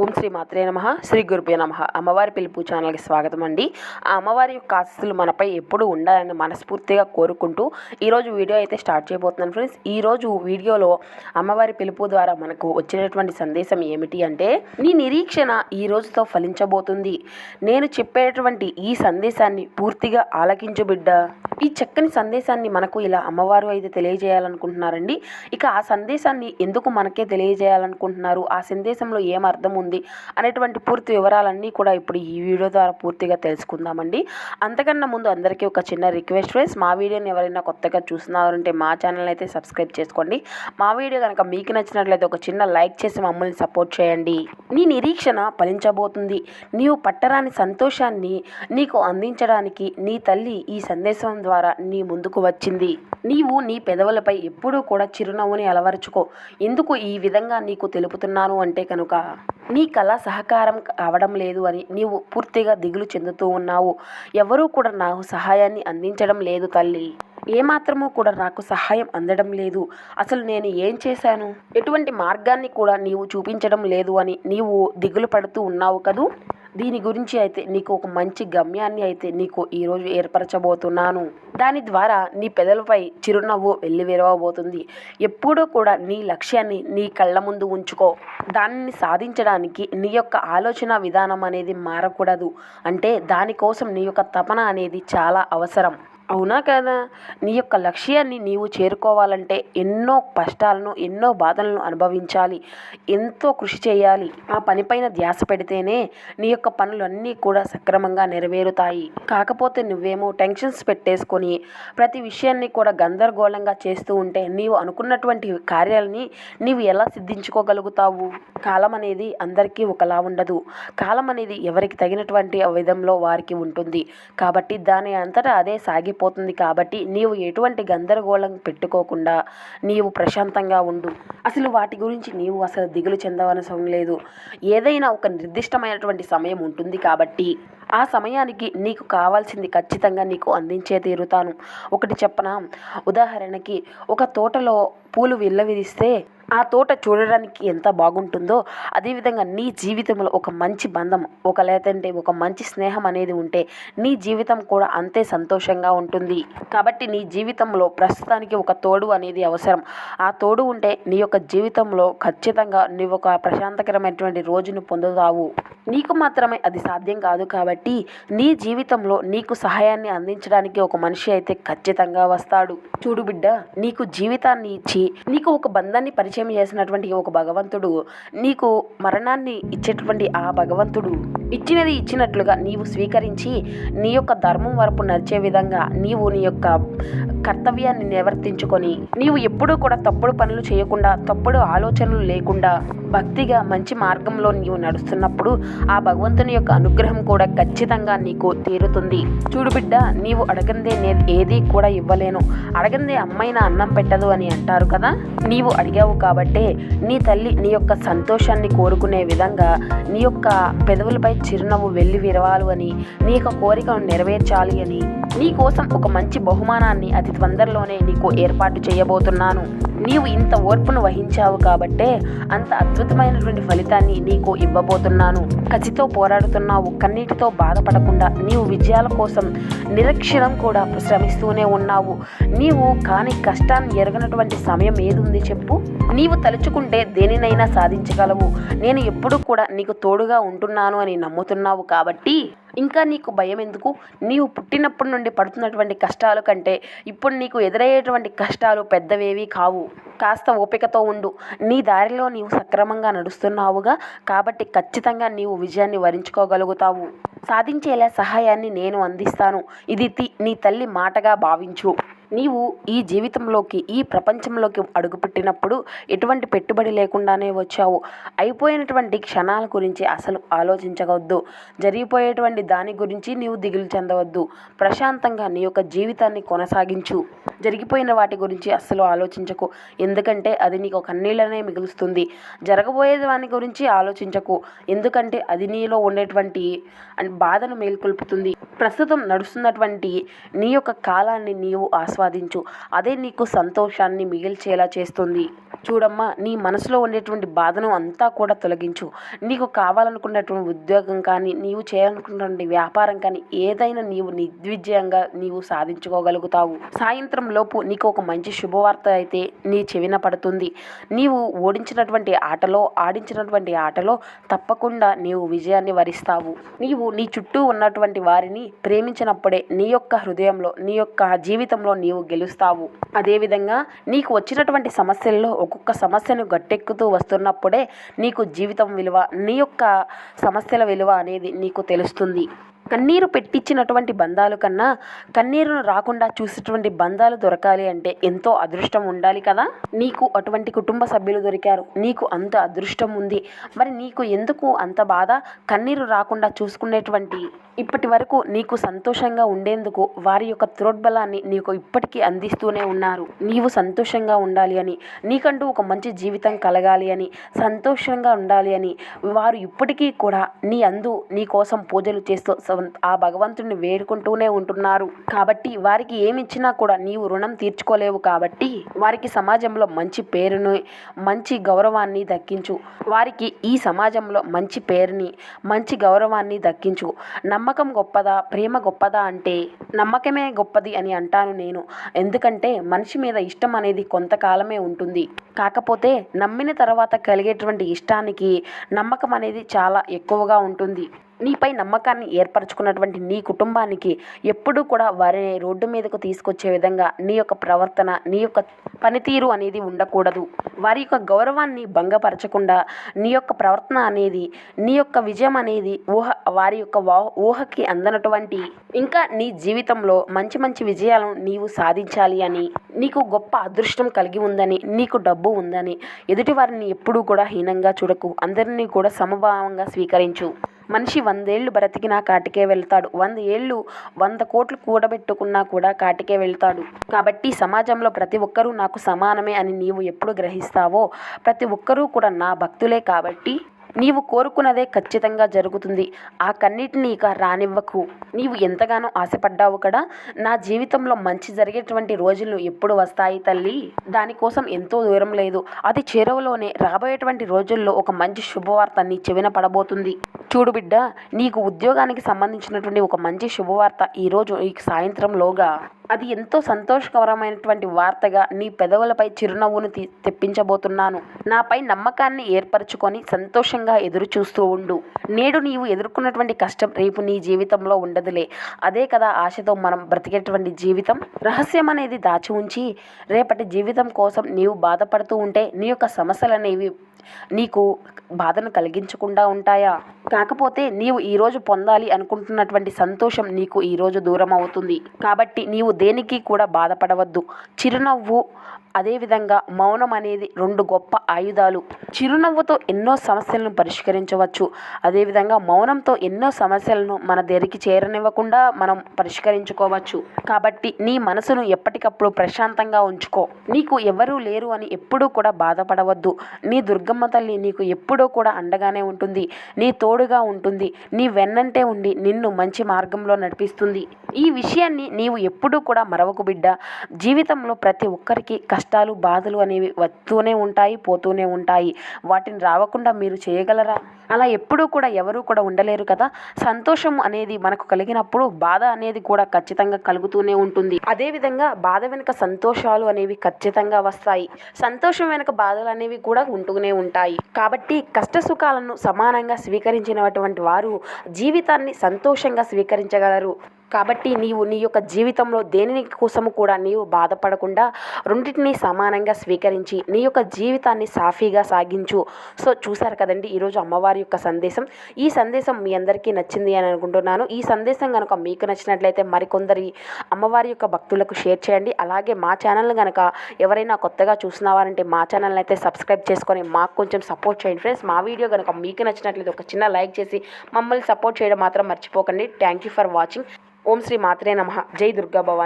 ఓం శ్రీ మాత్రే నమ శ్రీ గురుపే నమ. అమ్మవారి పిలుపు ఛానల్కి స్వాగతం అండి. ఆ అమ్మవారి యొక్క ఆశస్సులు మనపై ఎప్పుడు ఉండాలని మనస్ఫూర్తిగా కోరుకుంటూ ఈరోజు వీడియో అయితే స్టార్ట్ చేయబోతున్నాను ఫ్రెండ్స్. ఈరోజు వీడియోలో అమ్మవారి పిలుపు ద్వారా మనకు వచ్చినటువంటి సందేశం ఏమిటి అంటే నీ నిరీక్షణ ఈ రోజుతో ఫలించబోతుంది. నేను చెప్పేటువంటి ఈ సందేశాన్ని పూర్తిగా ఆలకించు బిడ్డ. ఈ చక్కని సందేశాన్ని మనకు ఇలా అమ్మవారు అయితే తెలియజేయాలనుకుంటున్నారండి. ఇక ఆ సందేశాన్ని ఎందుకు మనకే తెలియజేయాలనుకుంటున్నారు? ఆ సందేశంలో ఏం అర్థం ఉంది అనేటువంటి పూర్తి వివరాలన్నీ కూడా ఇప్పుడు ఈ వీడియో ద్వారా పూర్తిగా తెలుసుకుందామండి. అంతకన్నా ముందు అందరికీ ఒక చిన్న రిక్వెస్ట్ వేస్ మా వీడియోని ఎవరైనా కొత్తగా చూస్తున్నారంటే మా ఛానల్ అయితే సబ్స్క్రైబ్ చేసుకోండి. మా వీడియో కనుక మీకు నచ్చినట్లయితే ఒక చిన్న లైక్ చేసి మమ్మల్ని సపోర్ట్ చేయండి. నీ నిరీక్షణ ఫలించబోతుంది. నీవు పట్టరాని సంతోషాన్ని నీకు అందించడానికి నీ తల్లి ఈ సందేశం ద్వారా నీ ముందుకు వచ్చింది. నీవు నీ పెదవులపై ఎప్పుడూ కూడా చిరునవ్వుని అలవరుచుకో. ఎందుకు ఈ విధంగా నీకు తెలుపుతున్నాను అంటే కనుక నీ కళ సహకారం కావడం లేదు అని నీవు పూర్తిగా దిగులు చెందుతూ ఉన్నావు. ఎవరూ కూడా నాకు సహాయాన్ని అందించడం లేదు తల్లి. ఏమాత్రమూ కూడా నాకు సహాయం అందడం లేదు. అసలు నేను ఏం చేశాను? ఎటువంటి మార్గాన్ని కూడా నీవు చూపించడం లేదు అని నీవు దిగులు పడుతూ ఉన్నావు కదూ? దీని గురించి అయితే నీకు ఒక మంచి గమ్యాన్ని అయితే నీకు ఈరోజు ఏర్పరచబోతున్నాను. దాని ద్వారా నీ పెదలపై చిరునవ్వు వెళ్ళి విరవబోతుంది. ఎప్పుడూ కూడా నీ లక్ష్యాన్ని నీ కళ్ళ ముందు ఉంచుకో. దానిని సాధించడానికి నీ యొక్క ఆలోచన విధానం అనేది మారకూడదు. అంటే దానికోసం నీ యొక్క తపన అనేది చాలా అవసరం. అవునా కదా? నీ యొక్క లక్ష్యాన్ని నీవు చేరుకోవాలంటే ఎన్నో కష్టాలను ఎన్నో బాధలను అనుభవించాలి. ఎంతో కృషి చేయాలి. ఆ పనిపైన ధ్యాస పెడితేనే నీ యొక్క పనులు అన్నీ కూడా సక్రమంగా నెరవేరుతాయి. కాకపోతే నువ్వేమో టెన్షన్స్ పెట్టేసుకొని ప్రతి విషయాన్ని కూడా గందరగోళంగా చేస్తూ ఉంటే నీవు అనుకున్నటువంటి కార్యాలని నీవు ఎలా సిద్ధించుకోగలుగుతావు? కాలం అనేది అందరికీ ఒకలా ఉండదు. కాలం అనేది ఎవరికి తగినటువంటి విధంలో వారికి ఉంటుంది. కాబట్టి దాని అంతటా అదే అయిపోతుంది కాబట్టి నీవు ఎటువంటి గందరగోళం పెట్టుకోకుండా నీవు ప్రశాంతంగా ఉండు. అసలు వాటి గురించి నీవు అసలు దిగులు చెందవనవసరం లేదు. ఏదైనా ఒక నిర్దిష్టమైనటువంటి సమయం ఉంటుంది కాబట్టి ఆ సమయానికి నీకు కావాల్సింది ఖచ్చితంగా నీకు అందించే తీరుతాను. ఒకటి చెప్పనా? ఉదాహరణకి ఒక తోటలో పూలు విల్లవిరిస్తే ఆ తోట చూడడానికి ఎంత బాగుంటుందో అదేవిధంగా నీ జీవితంలో ఒక మంచి బంధం ఒక లేదంటే ఒక మంచి స్నేహం అనేది ఉంటే నీ జీవితం కూడా అంతే సంతోషంగా ఉంటుంది. కాబట్టి నీ జీవితంలో ప్రస్తుతానికి ఒక తోడు అనేది అవసరం. ఆ తోడు ఉంటే నీ యొక్క జీవితంలో ఖచ్చితంగా నీవు ఒక ప్రశాంతకరమైనటువంటి రోజును పొందుతావు. నీకు మాత్రమే అది సాధ్యం కాదు కాబట్టి నీ జీవితంలో నీకు సహాయాన్ని అందించడానికి ఒక మనిషి అయితే ఖచ్చితంగా వస్తాడు. చూడు బిడ్డ నీకు జీవితాన్ని ఇచ్చి నీకు ఒక బంధాన్ని పరిచయం చేసినటువంటి ఒక భగవంతుడు. నీకు మరణాన్ని ఇచ్చేటువంటి ఆ భగవంతుడు ఇచ్చినది ఇచ్చినట్లుగా నీవు స్వీకరించి నీ యొక్క ధర్మం వరపు నడిచే విధంగా నీవు నీ యొక్క కర్తవ్యాన్ని నివర్తించుకొని నీవు ఎప్పుడూ కూడా తప్పుడు పనులు చేయకుండా తప్పుడు ఆలోచనలు లేకుండా భక్తిగా మంచి మార్గంలో నీవు నడుస్తున్నప్పుడు ఆ భగవంతుని యొక్క అనుగ్రహం కూడా ఖచ్చితంగా నీకు తీరుతుంది. చూడు బిడ్డ నీవు అడగందే నేను ఏది కూడా ఇవ్వలేను. అడగందే అమ్మాయిన అన్నం పెట్టదు అని అంటారు కదా? నీవు అడిగావు కాబట్టే నీ తల్లి నీ యొక్క సంతోషాన్ని కోరుకునే విధంగా నీ యొక్క పెదవులపై చిరునవ్వు వెళ్ళి విరవాలి అని నీ యొక్క కోరికను నెరవేర్చాలి అని నీ కోసం ఒక మంచి బహుమానాన్ని అతి తొందరలోనే నీకు ఏర్పాటు చేయబోతున్నాను. నీవు ఇంత ఓర్పును వహించావు కాబట్టే అంత అద్భుత అద్భుతమైనటువంటి ఫలితాన్ని నీకు ఇవ్వబోతున్నాను. కసితో పోరాడుతున్నావు కన్నీటితో బాధపడకుండా నీవు విజయాల కోసం నిరక్షరం కూడా శ్రమిస్తూనే ఉన్నావు. నీవు కాని కష్టాన్ని ఎరగనటువంటి సమయం ఏదుంది చెప్పు? నీవు తలుచుకుంటే దేనినైనా సాధించగలవు. నేను ఎప్పుడూ కూడా నీకు తోడుగా ఉంటున్నాను అని నమ్ముతున్నావు కాబట్టి ఇంకా నీకు భయం ఎందుకు? నీవు పుట్టినప్పటి నుండి పడుతున్నటువంటి కష్టాల కంటే ఇప్పుడు నీకు ఎదురయ్యేటువంటి కష్టాలు పెద్దవేవి కావు. కాస్త ఓపికతో ఉండు. నీ దారిలో నీవు సక్రమంగా నడుస్తున్నావుగా. కాబట్టి ఖచ్చితంగా నీవు విజయాన్ని వరించుకోగలుగుతావు. సాధించేలా సహాయాన్ని నేను అందిస్తాను. ఇది తి- నీ తల్లి మాటగా భావించు. నీవు ఈ జీవితంలోకి ఈ ప్రపంచంలోకి అడుగుపెట్టినప్పుడు ఎటువంటి పెట్టుబడి లేకుండానే వచ్చావు. అయిపోయినటువంటి క్షణాల గురించి అసలు ఆలోచించవద్దు. జరిగిపోయేటువంటి దాని గురించి నీవు దిగులు చెందవద్దు. ప్రశాంతంగా నీ యొక్క జీవితాన్ని కొనసాగించు. జరిగిపోయిన వాటి గురించి అస్సలు ఆలోచించకు. ఎందుకంటే అది నీకు కన్నీళ్ళనే మిగులుస్తుంది. జరగబోయే దాని గురించి ఆలోచించకు. ఎందుకంటే అది నీలో ఉండేటువంటి బాధను మేల్కొల్పుతుంది. ప్రస్తుతం నడుస్తున్నటువంటి నీ యొక్క కాలాన్ని నీవు ఆస్వాదించు. అదే నీకు సంతోషాన్ని మిగిల్చేలా చేస్తుంది. చూడమ్మా నీ మనసులో ఉండేటువంటి బాధను అంతా కూడా తొలగించు. నీకు కావాలనుకున్నటువంటి ఉద్యోగం కానీ నీవు చేయాలనుకున్నటువంటి వ్యాపారం కానీ ఏదైనా నీవు నిర్విజయంగా నీవు సాధించుకోగలుగుతావు. సాయంత్రం లోపు నీకు ఒక మంచి శుభవార్త అయితే నీ చెవిన పడుతుంది. నీవు ఓడించినటువంటి ఆటలో ఆడించినటువంటి ఆటలో తప్పకుండా నీవు విజయాన్ని వరిస్తావు. నీవు నీ చుట్టూ ఉన్నటువంటి వారిని ప్రేమించినప్పుడే నీ యొక్క హృదయంలో నీ యొక్క జీవితంలో నీవు గెలుస్తావు. అదేవిధంగా నీకు వచ్చినటువంటి సమస్యల్లో ఒక్కొక్క సమస్యను గట్టెక్కుతూ వస్తున్నప్పుడే నీకు జీవితం విలువ నీ యొక్క సమస్యల విలువ అనేది నీకు తెలుస్తుంది. కన్నీరు పెట్టించినటువంటి బంధాలు కన్నా కన్నీరును రాకుండా చూసేటువంటి బంధాలు దొరకాలి అంటే ఎంతో అదృష్టం ఉండాలి కదా? నీకు అటువంటి కుటుంబ సభ్యులు దొరికారు. నీకు అంత అదృష్టం ఉంది. మరి నీకు ఎందుకు అంత బాధ? కన్నీరు రాకుండా చూసుకునేటువంటి ఇప్పటి వరకు నీకు సంతోషంగా ఉండేందుకు వారి యొక్క త్రోడ్బలాన్ని నీకు ఇప్పటికీ అందిస్తూనే ఉన్నారు. నీవు సంతోషంగా ఉండాలి అని నీకంటూ ఒక మంచి జీవితం కలగాలి అని సంతోషంగా ఉండాలి అని వారు ఇప్పటికీ కూడా నీ అందు నీ కోసం పూజలు చేస్తూ ఆ భగవంతుడిని వేడుకుంటూనే ఉంటున్నారు. కాబట్టి వారికి ఏమి ఇచ్చినా కూడా నీవు రుణం తీర్చుకోలేవు కాబట్టి వారికి సమాజంలో మంచి పేరును మంచి గౌరవాన్ని దక్కించు. వారికి ఈ సమాజంలో మంచి పేరుని మంచి గౌరవాన్ని దక్కించు. నమ్మకం గొప్పదా ప్రేమ గొప్పదా అంటే నమ్మకమే గొప్పది అని అంటాను నేను. ఎందుకంటే మనిషి మీద ఇష్టం అనేది కొంతకాలమే ఉంటుంది. కాకపోతే నమ్మిన తర్వాత కలిగేటువంటి ఇష్టానికి నమ్మకం అనేది చాలా ఎక్కువగా ఉంటుంది. నీపై నమ్మకాన్ని ఏర్పరచుకున్నటువంటి నీ కుటుంబానికి ఎప్పుడూ కూడా వారిని రోడ్డు మీదకు తీసుకొచ్చే విధంగా నీ యొక్క ప్రవర్తన నీ యొక్క పనితీరు అనేది ఉండకూడదు. వారి యొక్క గౌరవాన్ని భంగపరచకుండా నీ యొక్క ప్రవర్తన అనేది నీ యొక్క విజయం అనేది ఊహ వారి యొక్క ఊహకి అందనటువంటి ఇంకా నీ జీవితంలో మంచి మంచి విజయాలను నీవు సాధించాలి అని నీకు గొప్ప అదృష్టం కలిగి ఉందని నీకు డబ్బు ఉందని ఎదుటి వారిని ఎప్పుడూ కూడా హీనంగా చూడకు. అందరినీ కూడా సమభావంగా స్వీకరించు. మనిషి వందేళ్ళు బ్రతికినా కాటికే వెళ్తాడు. వంద ఏళ్ళు వంద కోట్లు కూడబెట్టుకున్నా కూడా కాటికే వెళ్తాడు. కాబట్టి సమాజంలో ప్రతి ఒక్కరూ నాకు సమానమే అని నీవు ఎప్పుడు గ్రహిస్తావో ప్రతి ఒక్కరూ కూడా నా భక్తులే కాబట్టి నీవు కోరుకున్నదే ఖచ్చితంగా జరుగుతుంది. ఆ కన్నిటిని ఇక రానివ్వకు. నీవు ఎంతగానో ఆశపడ్డావు కదా నా జీవితంలో మంచి జరిగేటువంటి రోజులు ఎప్పుడు వస్తాయి తల్లి? దానికోసం ఎంతో దూరం లేదు. అది చేరువలోనే రాబోయేటువంటి రోజుల్లో ఒక మంచి శుభవార్త నీ చెవిన పడబోతుంది. చూడు బిడ్డ నీకు ఉద్యోగానికి సంబంధించినటువంటి ఒక మంచి శుభవార్త ఈరోజు ఈ సాయంత్రంలోగా అది ఎంతో సంతోషకరమైనటువంటి వార్తగా నీ పెదవులపై చిరునవ్వును తెప్పించబోతున్నాను. నాపై నమ్మకాన్ని ఏర్పరచుకొని సంతోషంగా ఎదురు చూస్తూ ఉండు. నేడు నీవు ఎదుర్కొన్నటువంటి కష్టం రేపు నీ జీవితంలో ఉండదులే. అదే కదా ఆశతో మనం బ్రతికేటువంటి జీవితం. రహస్యం అనేది దాచి ఉంచి రేపటి జీవితం కోసం నీవు బాధపడుతూ ఉంటే నీ యొక్క సమస్యలు అనేవి నీకు బాధను కలిగించకుండా ఉంటాయా? కాకపోతే నీవు ఈరోజు పొందాలి అనుకుంటున్నటువంటి సంతోషం నీకు ఈరోజు దూరం అవుతుంది కాబట్టి నీవు దేనికి కూడా బాధపడవద్దు. చిరునవ్వు అదేవిధంగా మౌనం అనేది రెండు గొప్ప ఆయుధాలు. చిరునవ్వుతో ఎన్నో సమస్యలను పరిష్కరించవచ్చు. అదేవిధంగా మౌనంతో ఎన్నో సమస్యలను మన దగ్గరికి చేరనివ్వకుండా మనం పరిష్కరించుకోవచ్చు. కాబట్టి నీ మనసును ఎప్పటికప్పుడు ప్రశాంతంగా ఉంచుకో. నీకు ఎవరూ లేరు అని ఎప్పుడూ కూడా బాధపడవద్దు. నీ దుర్గమ్మ తల్లి నీకు ఎప్పుడూ కూడా అండగానే ఉంటుంది. నీ తోడు తోడుగా ఉంటుంది. నీ వెన్నంటే ఉండి నిన్ను మంచి మార్గంలో నడిపిస్తుంది. ఈ విషయాన్ని నీవు ఎప్పుడూ కూడా మరవకు బిడ్డ. జీవితంలో ప్రతి ఒక్కరికి కష్టాలు బాధలు అనేవి వస్తూనే ఉంటాయి పోతూనే ఉంటాయి. వాటిని రావకుండా మీరు చేయగలరా? అలా ఎప్పుడూ కూడా ఎవరూ కూడా ఉండలేరు కదా. సంతోషం అనేది మనకు కలిగినప్పుడు బాధ అనేది కూడా ఖచ్చితంగా కలుగుతూనే ఉంటుంది. అదేవిధంగా బాధ వెనుక సంతోషాలు అనేవి ఖచ్చితంగా వస్తాయి. సంతోషం వెనుక బాధలు అనేవి కూడా ఉంటూనే ఉంటాయి. కాబట్టి కష్ట సుఖాలను సమానంగా స్వీకరించినటువంటి వారు జీవితాన్ని సంతోషంగా స్వీకరించగలరు. కాబట్టి నీవు నీ యొక్క జీవితంలో దేని కోసము కూడా నీవు బాధపడకుండా రెండింటినీ సమానంగా స్వీకరించి నీ యొక్క జీవితాన్ని సాఫీగా సాగించు. సో చూసారు కదండి ఈరోజు అమ్మవారి యొక్క సందేశం. ఈ సందేశం మీ అందరికీ నచ్చింది అని అనుకుంటున్నాను. ఈ సందేశం కనుక మీకు నచ్చినట్లయితే మరికొందరి అమ్మవారి యొక్క భక్తులకు షేర్ చేయండి. అలాగే మా ఛానల్ కనుక ఎవరైనా కొత్తగా చూసినవారంటే మా ఛానల్ అయితే సబ్స్క్రైబ్ చేసుకొని మాకు కొంచెం సపోర్ట్ చేయండి ఫ్రెండ్స్. మా వీడియో కనుక మీకు నచ్చినట్లయితే ఒక చిన్న లైక్ చేసి మమ్మల్ని సపోర్ట్ చేయడం మాత్రం మర్చిపోకండి. Thank you for watching. ఓం శ్రీ మాత్రే నమ. జై దుర్గా భవాని.